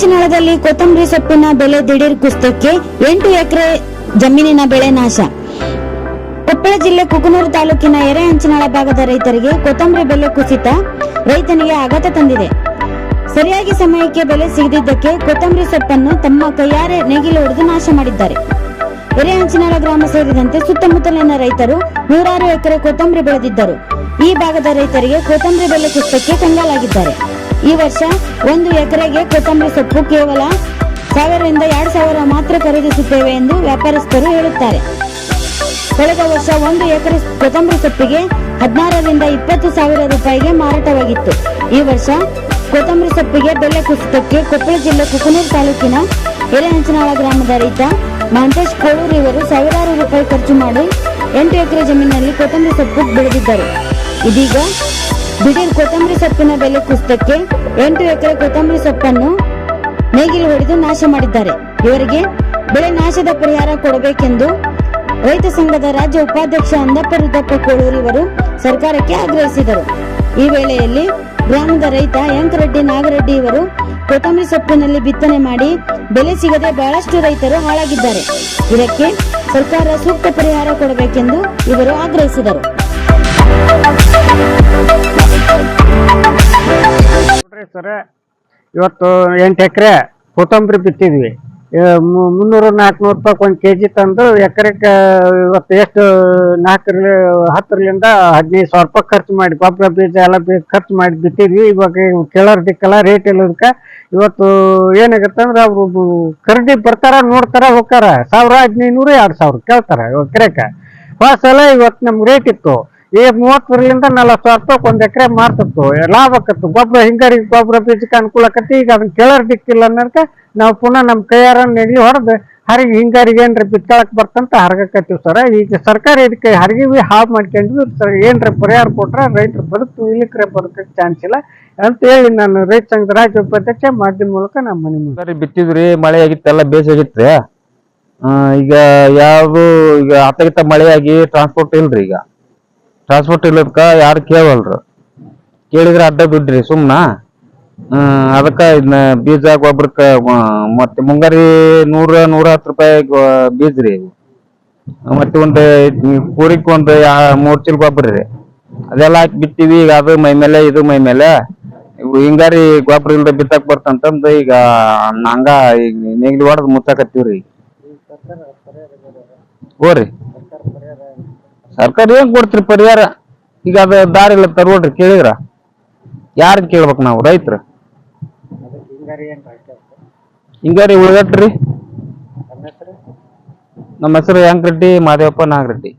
ಎರೆಹಂಚಿನಾಳದಲ್ಲಿ ಕೊತ್ತಂಬರಿ ಸೊಪ್ಪಿನ ಬೆಲೆ ದಿಢೀರ್ ಕುಸಿತಕ್ಕೆ ಎಂಟು ಎಕರೆ ಜಮೀನಿನ ಬೆಳೆ ನಾಶ. ಕೊಪ್ಪಳ ಜಿಲ್ಲೆ ಕುಕನೂರು ತಾಲೂಕಿನ ಎರೆಹಂಚಿನಾಳ ಭಾಗದ ರೈತರಿಗೆ ಕೊತ್ತಂಬರಿ ಬೆಲೆ ಕುಸಿತ ರೈತನಿಗೆ ಆಘಾತ ತಂದಿದೆ. ಸರಿಯಾಗಿ ಸಮಯಕ್ಕೆ ಬೆಲೆ ಸಿಗದಿದ್ದಕ್ಕೆ ಕೊತ್ತಂಬರಿ ಸೊಪ್ಪನ್ನು ತಮ್ಮ ಕೈಯಾರೆ ನೇಗಿಲು ಹೊಡೆದು ನಾಶ ಮಾಡಿದ್ದಾರೆ. ಎರೆಹಂಚಿನಾಳ ಗ್ರಾಮ ಸೇರಿದಂತೆ ಸುತ್ತಮುತ್ತಲಿನ ರೈತರು ನೂರಾರು ಎಕರೆ ಕೊತ್ತಂಬರಿ ಬೆಳೆದಿದ್ದರು. ಈ ಭಾಗದ ರೈತರಿಗೆ ಕೊತ್ತಂಬರಿ ಬೆಲೆ ಕುಸಿತಕ್ಕೆ ಕಂಗಾಲಾಗಿದ್ದಾರೆ. ಈ ವರ್ಷ ಒಂದು ಎಕರೆಗೆ ಕೊತ್ತಂಬರಿ ಸೊಪ್ಪು ಕೇವಲ ಸಾವಿರದಿಂದ ಎರಡು ಸಾವಿರ ಮಾತ್ರ ಖರೀದಿಸುತ್ತೇವೆ ಎಂದು ವ್ಯಾಪಾರಸ್ಥರು ಹೇಳುತ್ತಾರೆ. ಕಳೆದ ವರ್ಷ ಒಂದು ಎಕರೆ ಕೊತ್ತಂಬರಿ ಸೊಪ್ಪಿಗೆ ಹದಿನಾರರಿಂದ ಇಪ್ಪತ್ತು ಸಾವಿರ ರೂಪಾಯಿಗೆ ಮಾರಾಟವಾಗಿತ್ತು. ಈ ವರ್ಷ ಕೊತ್ತಂಬರಿ ಸೊಪ್ಪಿಗೆ ಬೆಲೆ ಕುಸಿತಕ್ಕೆ ಕೊಪ್ಪಳ ಜಿಲ್ಲೆ ಕುಕನೂರು ತಾಲೂಕಿನ ಎರೆಹಂಚನಾಳ ಗ್ರಾಮದ ರೈತ ಮಹಂತೇಶ್ ಕೋಳೂರು ಇವರು ಸಾವಿರಾರು ರೂಪಾಯಿ ಖರ್ಚು ಮಾಡಿ ಎಂಟು ಎಕರೆ ಜಮೀನಿನಲ್ಲಿ ಕೊತ್ತಂಬರಿ ಸೊಪ್ಪು ಬೆಳೆದಿದ್ದರು. ಇದೀಗ ದಿಢೀರ್ ಕೊತ್ತಂಬರಿ ಸೊಪ್ಪಿನ ಬೆಲೆ ಕುಸಿತಕ್ಕೆ ಎಂಟು ಎಕರೆ ಕೊತ್ತಂಬರಿ ಸೊಪ್ಪನ್ನು ನೇಗಿಲು ಹೊಡೆದು ನಾಶ ಮಾಡಿದ್ದಾರೆ. ಇವರಿಗೆ ಬೆಳೆ ನಾಶದ ಪರಿಹಾರ ಕೊಡಬೇಕೆಂದು ರೈತ ಸಂಘದ ರಾಜ್ಯ ಉಪಾಧ್ಯಕ್ಷ ಅಂದಪ್ಪ ರುದ್ರಪ್ಪ ಕೋಳೂರು ಇವರು ಸರ್ಕಾರಕ್ಕೆ ಆಗ್ರಹಿಸಿದರು. ಈ ವೇಳೆಯಲ್ಲಿ ಗ್ರಾಮದ ರೈತ ಯಂಕರೆಡ್ಡಿ ನಾಗರೆಡ್ಡಿ ಇವರು ಕೊತ್ತಂಬರಿ ಸೊಪ್ಪಿನಲ್ಲಿ ಬಿತ್ತನೆ ಮಾಡಿ ಬೆಲೆ ಸಿಗದೆ ಬಹಳಷ್ಟು ರೈತರು ಹಾಳಾಗಿದ್ದಾರೆ. ಇದಕ್ಕೆ ಸರ್ಕಾರ ಸೂಕ್ತ ಪರಿಹಾರ ಕೊಡಬೇಕೆಂದು ಇವರು ಆಗ್ರಹಿಸಿದರು. ಸರ್, ಇವತ್ತು ಎಂಟು ಎಕರೆ ಕೊತ್ತಂಬರಿ ಬಿತ್ತಿದ್ವಿ. ಮುನ್ನೂರು ನಾಲ್ಕುನೂರು ರೂಪಾಯಿ ಒಂದು ಕೆ ಜಿ ತಂದು ಎಕರೆಗೆ ಇವತ್ತು ಎಷ್ಟು ನಾಲ್ಕರ ಹತ್ತರಿಂದ ಹದಿನೈದು ಸಾವಿರ ರೂಪಾಯಿ ಖರ್ಚು ಮಾಡಿ, ಗೊಬ್ಬರ ಬೀಜ ಎಲ್ಲ ಬೀಜ ಖರ್ಚು ಮಾಡಿ ಬಿತ್ತಿದ್ವಿ. ಇವಾಗ ಇವು ಕೇಳೋರ್ ದಿಕ್ಕಲ್ಲ ರೇಟ್ ಇಲ್ಲದಕ್ಕೆ ಇವತ್ತು ಏನಾಗುತ್ತೆ ಅಂದ್ರೆ ಅವರು ಖರೀದಿ ಬರ್ತಾರ, ನೋಡ್ತಾರ, ಹೋಗ್ತಾರ. ಸಾವಿರ ಹದಿನೈದು ನೂರು ಎರಡು ಸಾವಿರ ಕೇಳ್ತಾರ ಎಕರೆಗೆ ಹೋದ ಇವತ್ತು ನಮ್ಗೆ ರೇಟ್ ಇತ್ತು. ಈ ಮೂವತ್ತರಿಂದ ನಲವತ್ತು ಸಾವಿರ ರೂಪಾಯಿ ಒಂದ್ ಎಕರೆ ಮಾರ್ತಿತ್ತು ಲಾಭ ಆಕತ್ತು. ಗೊಬ್ಬರ ಹಿಂಗಾರಿ ಗೊಬ್ಬರ ಬೀಜಕ್ಕೆ ಅನುಕೂಲ ಆಕತ್ತಿ. ಈಗ ಅದನ್ನ ಕೇಳರ್ ದಿಕ್ಕಿಲ್ಲ ಅನ್ನೋದಕ್ಕೆ ನಾವು ಪುನಃ ನಮ್ಮ ಕೈಯಾರ ನೆಗಲಿ ಹೊಡೆದು ಹರಿಗೆ ಹಿಂಗಾರಿಗೆ ಏನ್ರ ಬಿತ್ತಾಳಕ್ ಬರ್ತಂತ ಹರಗಕತ್ತೀವಿ ಸರ್. ಈಗ ಸರ್ಕಾರ ಇದಕ್ಕೆ ಹರಿಗಿವಿ ಹಾಳು ಮಾಡ್ಕೊಂಡ್ವಿ ಸರ್. ಏನ್ರ ಪರಿಹಾರ ಕೊಟ್ರೆ ರೈತರು ಬದುಕು ಇಲ್ಲಿಕ್ರೆ ಬದುಕಕ್ಕೆ ಚಾನ್ಸ್ ಇಲ್ಲ. ಅಂತ ಹೇಳಿ ನಾನು ರೈತ ಸಂಘದ ರಾಜ್ಯ ಉಪಾಧ್ಯಕ್ಷ ಮಾಧ್ಯಮ ಮೂಲಕ ನಮ್ಮ ಮನೆ ಸರಿ ಬಿತ್ತಿದ್ರಿ ಮಳೆ ಆಗಿತ್ತೆಲ್ಲ ಬೇಸಾಗಿತ್ರಿ ಆ, ಈಗ ಯಾವ್ದು ಈಗ ಆತಗಿತ್ತ ಮಳೆ ಆಗಿ ಟ್ರಾನ್ಸ್ಪೋರ್ಟ್ ಇಲ್ರಿ ಈಗ? ಟ್ರಾನ್ಸ್ಪೋರ್ಟ್ ಇಲ್ಲದಕ್ಕ ಯಾರು ಕೇಳಲ್ರು ಕೇಳಿದ್ರೆ ಅಡ್ಡ ಬಿಡ್ರಿ, ಸುಮ್ನ? ಅದಕ್ಕ ಇದನ್ನ ಬೀಜ, ಗೊಬ್ಬರಕ್ಕ ಮತ್ತೆ ಮುಂಗಾರಿ ನೂರ ನೂರ ಹತ್ತು ರೂಪಾಯಿ ಬೀಜ ರೀ. ಮತ್ತೆ ಒಂದು ಕೂರಿಕ್ ಒಂದು ಮೂರ್ ಚೀಲ ಗೊಬ್ಬರ ರೀ. ಅದೆಲ್ಲ ಹಾಕಿ ಬಿತ್ತೀವಿ, ಈಗ ಅದು ಮೈ ಮೇಲೆ, ಇದು ಮೈ ಮೇಲೆ. ಹಿಂಗಾರಿ ಗೊಬ್ಬರ ಇಲ್ದ ಬಿತ್ತಕ್ ಬರ್ತಂತಂದು ಈಗ ಹಂಗ ಈಗ ನೇಗ್ಲಿ ಹೊಡೆದ್ ಮುಚ್ಚಾಕತ್ತೀವ್ರಿ. ಹೋರಿ. ಸರ್ಕಾರ ಏನ್ ಕೊಡ್ತೀರಿ ಪರಿಹಾರ? ಈಗ ಅದ ದಾರಿ ಇಲ್ಲ ತರ್ಬೋಡ್ರಿ ಕೇಳಿದ್ರ? ಯಾರು ಕೇಳ್ಬೇಕು ನಾವು, ರೈತರು? ಹಿಂಗಾರಿ ಉಳ್ಗಟ್ರಿ. ನಮ್ಮ ಹೆಸರು ಯಾಂಕರೆಡ್ಡಿ, ಮಾದೇವಪ್ಪ ನಾಗರೆಡ್ಡಿ.